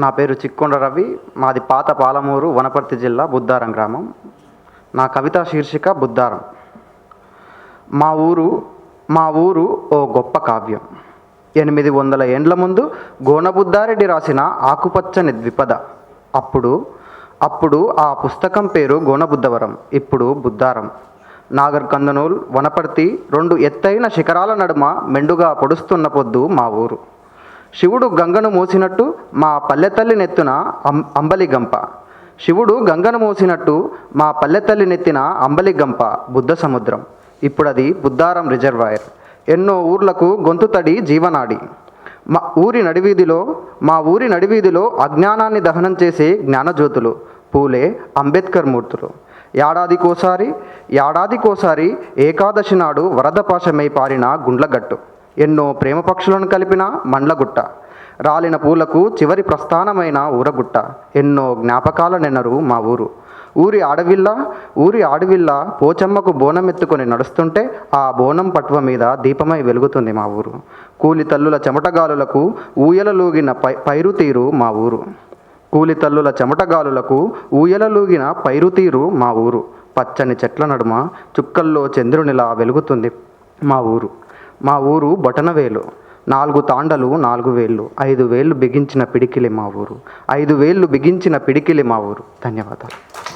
నా పేరు చిక్కొండ రవి. మాది పాత పాలమూరు వనపర్తి జిల్లా బుద్ధారం గ్రామం. నా కవితా శీర్షిక బుద్ధారం మా ఊరు మా ఊరు ఓ గొప్ప కావ్యం. ఎనిమిది వందల ఏండ్ల ముందు గోనబుద్దారెడ్డి రాసిన ఆకుపచ్చని ద్విపద. అప్పుడు అప్పుడు ఆ పుస్తకం పేరు గోనబుద్ధవరం ఇప్పుడు బుద్ధారం నాగర్ కందనూల్ వనపర్తి రెండు ఎత్తైన శిఖరాల నడుమ మెండుగా పొడుస్తున్న పొద్దు మా ఊరు. శివుడు గంగను మోసినట్టు మా పల్లెతల్లి నెత్తున అం అంబలి గంప శివుడు గంగను మోసినట్టు మా పల్లెతల్లి నెత్తిన అంబలి గంప బుద్ధ సముద్రం. ఇప్పుడది బుద్ధారం రిజర్వాయర్. ఎన్నో ఊర్లకు గొంతు తడి జీవనాడి. మా ఊరి నడివీధిలో మా ఊరి నడివీధిలో అజ్ఞానాన్ని దహనం చేసే జ్ఞానజ్యోతులు పూలే అంబేద్కర్ మూర్తులు. ఏడాదికోసారి ఏడాదికోసారి ఏకాదశి నాడు వరద పాశమై పారిన గుండ్లగట్టు. ఎన్నో ప్రేమ పక్షులను కలిపిన మండ్లగుట్ట. రాలిన పూలకు చివరి ప్రస్థానమైన ఊరగుట్ట. ఎన్నో జ్ఞాపకాల నెన్నరు మా ఊరు. ఊరి ఆడవిల్ల ఊరి ఆడవిల్ల పోచమ్మకు బోనం ఎత్తుకొని నడుస్తుంటే ఆ బోనం పట్వ మీద దీపమై వెలుగుతుంది మా ఊరు. కూలి తల్లుల చెమటగాలులకు ఊయలలూగిన పై పైరుతీరు మా ఊరు. కూలి తల్లుల చెమటగాలులకు ఊయలలూగిన పైరుతీరు మా ఊరు. పచ్చని చెట్ల నడుమ చుక్కల్లో చంద్రునిలా వెలుగుతుంది మా ఊరు. మా ఊరు బొటనవేలు. నాలుగు తాండలు నాలుగు వేళ్ళు. ఐదు వేళ్ళు బిగించిన పిడికిలి మా ఊరు. ఐదు వేళ్ళు బిగించిన పిడికిలి మా ఊరు. ధన్యవాదాలు.